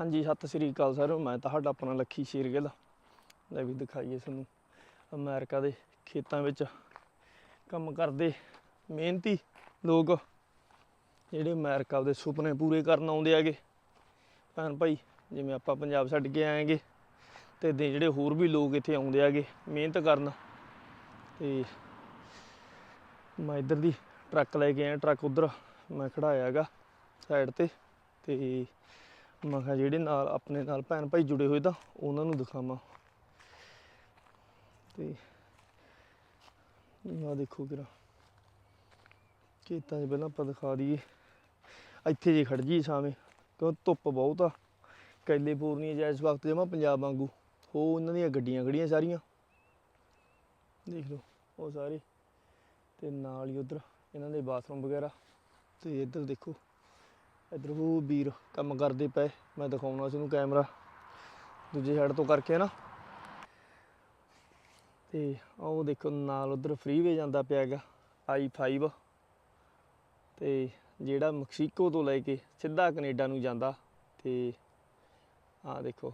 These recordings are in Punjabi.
ਹਾਂਜੀ, ਸਤਿ ਸ੍ਰੀ ਅਕਾਲ ਸਰ। ਮੈਂ ਤੁਹਾਡਾ ਆਪਣਾ ਲੱਖੀ ਸ਼ੇਰਗਿੱਲ। ਲੈ ਵੀ ਦਿਖਾਈਏ ਤੁਹਾਨੂੰ। ਅਮਰੀਕਾ ਦੇ ਖੇਤਾਂ ਵਿੱਚ ਕੰਮ ਕਰਦੇ ਮਿਹਨਤੀ ਲੋਕ, ਜਿਹੜੇ ਅਮਰੀਕਾ ਦੇ ਸੁਪਨੇ ਪੂਰੇ ਕਰਨ ਆਉਂਦੇ ਹੈਗੇ। ਭੈਣ ਭਾਈ, ਜਿਵੇਂ ਆਪਾਂ ਪੰਜਾਬ ਛੱਡ ਕੇ ਆਏਗੇ ਤੇ ਦੇ ਜਿਹੜੇ ਹੋਰ ਵੀ ਲੋਕ ਇੱਥੇ ਆਉਂਦੇ ਹੈਗੇ, ਮਿਹਨਤ ਕਰਨ। ਤੇ ਮੈਂ ਇੱਧਰ ਦੀ ਟਰੱਕ ਲੈ ਕੇ ਆਇਆ, ਟਰੱਕ ਉਧਰ ਮੈਂ ਖੜਾਇਆ ਹੈਗਾ, ਸਾਈਡ ਤੇ। ਤੇ ਮੈਂ ਕਿਹਾ ਜਿਹੜੇ ਨਾਲ ਆਪਣੇ ਨਾਲ ਭੈਣ ਭਾਈ ਜੁੜੇ ਹੋਏ ਤਾਂ ਉਹਨਾਂ ਨੂੰ ਦਿਖਾਵਾਂ। ਤੇ ਆ ਦੇਖੋ ਕਿਰਾ। ਖੇਤਾਂ 'ਚ ਪਹਿਲਾਂ ਆਪਾਂ ਦਿਖਾ ਦਈਏ। ਇੱਥੇ ਜੇ ਖੜ ਜੀ ਸਾਵੇਂ ਕਿਉਂ ਧੁੱਪ ਬਹੁਤ ਆ। ਕੈਲੀਫੋਰਨੀਆ ਜਾਂ ਇਸ ਵਕਤ ਜਮਾ ਪੰਜਾਬ ਵਾਂਗੂ। ਉਹ ਉਹਨਾਂ ਦੀਆਂ ਗੱਡੀਆਂ ਖੜੀਆਂ ਸਾਰੀਆਂ। ਦੇਖ ਲਓ, ਉਹ ਸਾਰੇ। ਤੇ ਨਾਲ ਹੀ ਉਧਰ ਇਹਨਾਂ ਦੇ ਬਾਥਰੂਮ ਵਗੈਰਾ। ਤੇ ਇੱਧਰ ਦੇਖੋ। ਇੱਧਰ ਉਹ ਵੀਰ ਕੰਮ ਕਰਦੇ ਪਏ। ਮੈਂ ਦਿਖਾਉਣਾ ਸੀ ਉਹਨੂੰ ਕੈਮਰਾ। ਦੂਜੇ ਸਾਈਡ ਤੋਂ ਕਰਕੇ ਨਾ। ਤੇ ਉਹ ਦੇਖੋ, ਨਾਲ ਉਧਰ ਫ੍ਰੀਵੇ ਜਾਂਦਾ ਪਿਆ ਹੈਗਾ i5 ਤੇ ਜਿਹੜਾ ਮੈਕਸੀਕੋ ਤੋਂ ਲੈ ਕੇ ਸਿੱਧਾ ਕੈਨੇਡਾ ਨੂੰ ਜਾਂਦਾ। ਤੇ ਆਹ ਦੇਖੋ,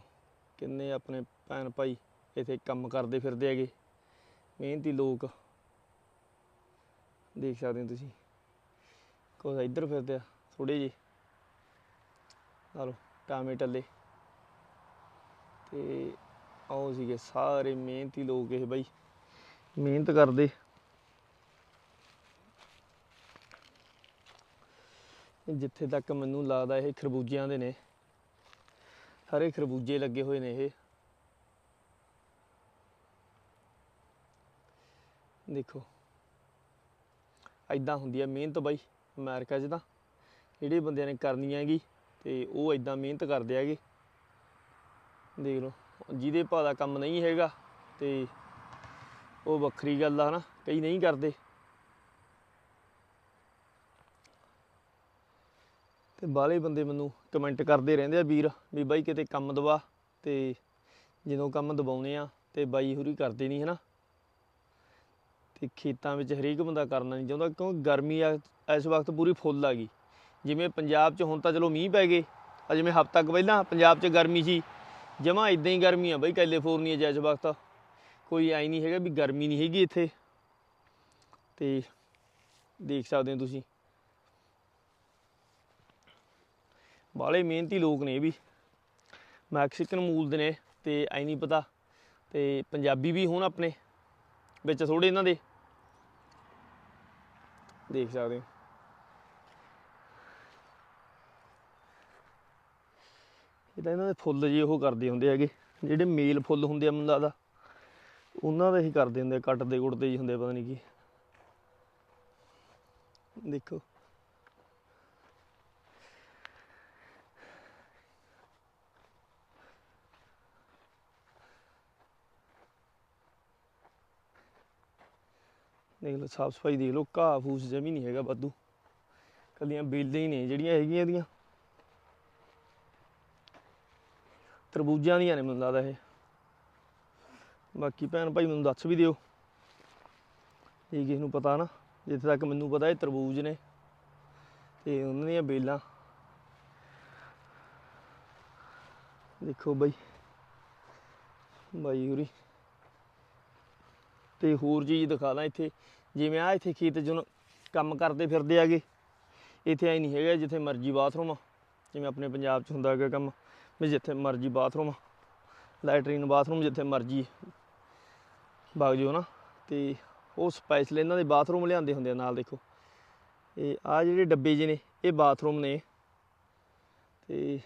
ਕਿੰਨੇ ਆਪਣੇ ਭੈਣ ਭਾਈ ਇੱਥੇ ਕੰਮ ਕਰਦੇ ਫਿਰਦੇ ਹੈਗੇ। ਮਿਹਨਤੀ ਲੋਕ। ਦੇਖ ਸਕਦੇ ਹੋ ਤੁਸੀਂ। ਕੋਈ ਇੱਧਰ ਫਿਰਦੇ ਆ ਥੋੜੇ ਜਿਹੇ। ਨਾਲੋ ਟਾਮੇ ਟੱਲੇ। ਤੇ ਆਓ ਸੀਗੇ, ਸਾਰੇ ਮਿਹਨਤੀ ਲੋਕ ਇਹ ਬਾਈ। ਮਿਹਨਤ ਕਰਦੇ। ਜਿੱਥੇ ਤੱਕ ਮੈਨੂੰ ਲੱਗਦਾ ਇਹ ਖਰਬੂਜਿਆਂ ਦੇ ਨੇ। ਸਾਰੇ ਖਰਬੂਜੇ ਲੱਗੇ ਹੋਏ ਨੇ ਇਹ। ਦੇਖੋ। ਐਦਾਂ ਹੁੰਦੀ ਆ ਮਿਹਨਤ ਬਾਈ, ਅਮਰੀਕਾ 'ਚ ਤਾਂ। ਜਿਹੜੇ ਬੰਦਿਆਂ ਨੇ ਕਰਨੀ ਹੈਗੀ। ਤੇ ਉਹ ਐਦਾਂ ਮਿਹਨਤ ਕਰਦੇ ਹੈਗੇ। ਦੇਖ ਲਓ, ਜਿਹਦੇ ਭਾ ਦਾ ਕੰਮ ਨਹੀਂ ਹੈਗਾ ਤੇ ਉਹ ਵੱਖਰੀ ਗੱਲ ਆ ਹਨਾ, ਕਈ ਨਹੀਂ ਕਰਦੇ। ਤੇ ਬਾਹਲੇ ਬੰਦੇ ਮੈਨੂੰ ਕਮੈਂਟ ਕਰਦੇ ਰਹਿੰਦੇ ਆ ਵੀਰ, ਵੀ ਬਾਈ ਕਿਤੇ ਕੰਮ ਦਵਾ ਤੇ ਜਦੋਂ ਕੰਮ ਦਵਾਉਨੇ ਆ ਤੇ ਬਾਈ ਹੁਰੀ ਕਰਦੇ ਨਹੀਂ ਹਨਾ। ਤੇ ਖੇਤਾਂ ਵਿੱਚ ਹਰੇਕ ਬੰਦਾ ਕਰਨਾ ਨਹੀਂ ਚਾਹੁੰਦਾ ਕਿਉਂਕਿ ਗਰਮੀ ਇਸ ਵਕਤ ਪੂਰੀ ਫੁੱਲ ਆ ਗਈ। ਜਿਵੇਂ ਪੰਜਾਬ 'ਚ ਹੁਣ ਤਾਂ ਚਲੋ ਮੀਂਹ ਪੈ ਗਏ, ਆ ਜਿਵੇਂ ਹਫ਼ਤਾ ਕੁ ਪਹਿਲਾਂ ਪੰਜਾਬ 'ਚ ਗਰਮੀ ਸੀ, ਜਮਾ ਇਦਾਂ ਹੀ ਗਰਮੀ ਆ ਬਈ ਕੈਲੀਫੋਰਨੀਆ 'ਚ ਇਸ ਵਕਤ, ਕੋਈ ਐ ਨਹੀਂ ਹੈਗਾ ਵੀ ਗਰਮੀ ਨਹੀਂ ਹੈਗੀ ਇੱਥੇ। ਤੇ ਦੇਖ ਸਕਦੇ ਹੋ ਤੁਸੀਂ। ਬਾਲੇ ਮਿਹਨਤੀ ਲੋਕ ਨੇ ਇਹ ਵੀ। ਮੈਕਸੀਕਨ ਮੂਲ ਦੇ ਨੇ ਤੇ ਐ ਨਹੀਂ ਪਤਾ, ਤੇ ਪੰਜਾਬੀ ਵੀ ਹੋਣ ਆਪਣੇ, ਵਿੱਚ ਥੋੜੇ ਇਹਨਾਂ ਦੇ। ਦੇਖ ਸਕਦੇ ਹੋ। ਇਹ ਤਾਂ ਇਹਨਾਂ ਦੇ ਫੁੱਲ ਜੀ ਉਹ ਕਰਦੇ ਹੁੰਦੇ ਹੈਗੇ ਜਿਹੜੇ ਮੇਲ ਫੁੱਲ ਹੁੰਦੇ ਆ ਮੈਨੂੰ ਲੱਗਦਾ ਉਹਨਾਂ ਦਾ ਹੀ ਕਰਦੇ ਹੁੰਦੇ ਆ, ਕੱਟਦੇ ਕੁੱਟਦੇ ਜੀ ਹੁੰਦੇ ਪਤਾ ਨਹੀਂ ਕੀ। ਦੇਖੋ। ਦੇਖ ਲਓ ਸਾਫ਼ ਸਫ਼ਾਈ ਦੇਖ ਲਓ ਘਾਹ ਫੂਸ ਜਮੀ ਨਹੀਂ ਹੈਗਾ ਵਾਧੂ। ਕੱਲੀਆਂ ਬੇਲਾਂ ਹੀ ਨੇ ਜਿਹੜੀਆਂ ਹੈਗੀਆਂ ਇਹਦੀਆਂ। ਤਰਬੂਜਾਂ ਦੀਆਂ ਨੇ ਮੈਨੂੰ ਲੱਗਦਾ ਇਹ। ਬਾਕੀ ਭੈਣ ਭਾਈ ਮੈਨੂੰ ਦੱਸ ਵੀ ਦਿਓ। ਜੇ ਕਿਸੇ ਨੂੰ ਪਤਾ ਨਾ, ਜਿੱਥੇ ਤੱਕ ਮੈਨੂੰ ਪਤਾ ਇਹ ਤਰਬੂਜ ਨੇ ਤੇ ਉਹਨਾਂ ਦੀਆਂ ਬੇਲਾਂ। ਦੇਖੋ ਬਾਈ। ਬਾਈ ਹੋਰੀ। ਤੇ ਹੋਰ ਚੀਜ਼ ਦਿਖਾ ਦਾਂ ਇੱਥੇ। ਜਿਵੇਂ ਆ ਇੱਥੇ ਖੇਤ ਜੁਨ ਕੰਮ ਕਰਦੇ ਫਿਰਦੇ ਆਗੇ ਇੱਥੇ ਐ ਨਹੀਂ ਹੈਗਾ ਜਿੱਥੇ ਮਰਜ਼ੀ ਬਾਥਰੂਮ ਆ। ਜਿਵੇਂ ਆਪਣੇ ਪੰਜਾਬ 'ਚ ਹੁੰਦਾ ਹੈਗਾ ਕੰਮ। ਵੀ ਜਿੱਥੇ ਮਰਜ਼ੀ ਬਾਥਰੂਮ ਲੈਟਰੀਨ ਬਾਥਰੂਮ ਜਿੱਥੇ ਮਰਜ਼ੀ ਵਗ ਜਿਓ ਨਾ। ਤੇ ਉਹ ਸਪੈਸ਼ਲ ਇਹਨਾਂ ਦੇ ਬਾਥਰੂਮ ਲਿਆਂਦੇ ਹੁੰਦੇ ਆ ਨਾਲ ਦੇਖੋ। ਇਹ ਆ ਜਿਹੜੇ ਡੱਬੇ ਜਿਹੇ ਨੇ, ਇਹ ਬਾਥਰੂਮ ਨੇ। ਤੇ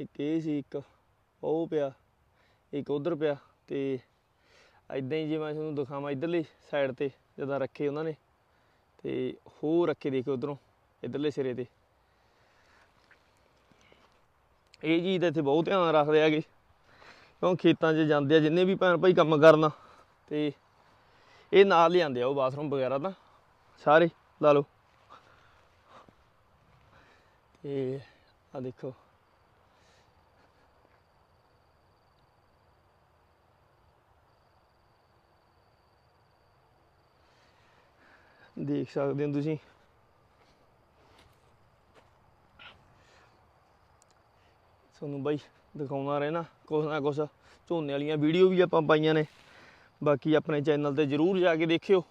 ਇੱਕ ਇਹ ਸੀ, ਇੱਕ ਉਹ ਪਿਆ, ਇੱਕ ਉਧਰ ਪਿਆ। ਤੇ ਐਦਾਂ ਹੀ ਜੇ ਮੈਂ ਤੁਹਾਨੂੰ ਦਿਖਾਵਾਂ ਇਧਰਲੀ ਸਾਈਡ ਤੇ, ਜਦੋਂ ਰੱਖੇ ਉਹਨਾਂ ਨੇ। ਤੇ ਹੋਰ ਰੱਖੇ ਦੇਖੋ ਉਧਰੋਂ, ਇਧਰਲੇ ਸਿਰੇ ਤੇ। ਇਹ ਚੀਜ਼ ਦਾ ਇੱਥੇ ਬਹੁਤ ਧਿਆਨ ਰੱਖਦੇ ਆਗੇ ਕਿਉਂ ਖੇਤਾਂ 'ਚ ਜਾਂਦੇ ਆ, ਜਿੰਨੇ ਵੀ ਭੈਣ ਭਾਈ ਕੰਮ ਕਰਨਾ ਤੇ ਇਹ ਨਾਲ ਲਿਆਂਦੇ ਆ ਉਹ ਬਾਥਰੂਮ ਵਗੈਰਾ ਤਾਂ, ਸਾਰੇ ਲਾ ਲਓ। ਤੇ ਆ ਦੇਖੋ। ਦੇਖ ਸਕਦੇ ਹੋ ਤੁਸੀਂ। ਤੁਹਾਨੂੰ ਬਾਈ ਦਿਖਾਉਣਾ ਰਹਿਣਾ, ਕੁਛ ਨਾ ਕੁਛ ਝੋਨੇ ਵਾਲੀਆਂ ਵੀਡੀਓ ਵੀ ਆਪਾਂ ਪਾਈਆਂ ਨੇ। ਬਾਕੀ ਆਪਣੇ ਚੈਨਲ ਤੇ ਜਰੂਰ ਜਾ ਕੇ ਦੇਖਿਓ,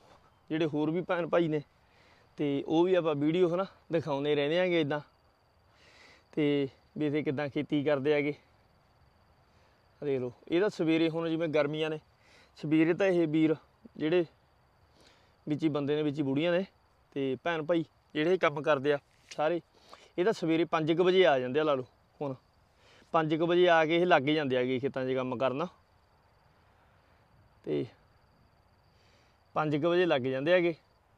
ਜਿਹੜੇ ਹੋਰ ਵੀ ਭੈਣ ਭਾਈ ਨੇ। ਤੇ ਉਹ ਵੀ ਆਪਾਂ ਵੀਡੀਓ ਹਨਾ ਦਿਖਾਉਂਦੇ ਰਹਿੰਦੇ ਆਂਗੇ ਇਦਾਂ ਤੇ ਵੀ ਇਥੇ ਕਿਦਾਂ ਖੇਤੀ ਕਰਦੇ ਆਗੇ। ਆਹ ਦੇਖ ਲਓ, ਇਹ ਤਾਂ ਸਵੇਰੇ ਹੁਣ ਜਿਵੇਂ ਗਰਮੀਆਂ ਨੇ, ਸਵੇਰੇ ਤਾਂ ਇਹ ਵੀਰ ਜਿਹੜੇ ਵਿੱਚ ਹੀ ਬੰਦੇ ਨੇ, ਵਿੱਚ ਹੀ ਬੁੜੀਆਂ ਨੇ ਤੇ ਭੈਣ ਭਾਈ ਜਿਹੜੇ ਇਹ ਕੰਮ ਕਰਦੇ ਆ ਸਾਰੇ, ਇਹ ਤਾਂ ਸਵੇਰੇ 5:00 ਵਜੇ ਆ ਜਾਂਦੇ ਆ ਲਾ ਲਓ ਹੁਣ। 5:00 ਵਜੇ ਆ ਕੇ ਇਹ ਲੱਗ ਜਾਂਦੇ ਆਗੇ ਖੇਤਾਂ 'ਚ ਕੰਮ ਕਰਨ। ਤੇ 5:00 ਵਜੇ ਲੱਗ ਜਾਂਦੇ ਆਗੇ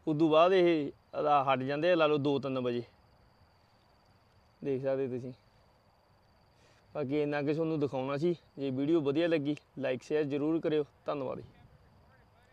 ਉਦੋਂ ਬਾਅਦ ਇਹ ਹਟ ਜਾਂਦੇ ਆ, ਲਾ ਲਓ 2-3 ਵਜੇ। ਦੇਖ ਸਕਦੇ ਤੁਸੀਂ। ਬਾਕੀ ਇੰਨਾ ਕਿ ਤੁਹਾਨੂੰ ਦਿਖਾਉਣਾ ਸੀ। ਜੇ ਵੀਡੀਓ ਵਧੀਆ ਲੱਗੀ ਲਾਈਕ ਸ਼ੇਅਰ ਜ਼ਰੂਰ ਕਰਿਓ। ਧੰਨਵਾਦ ਜੀ।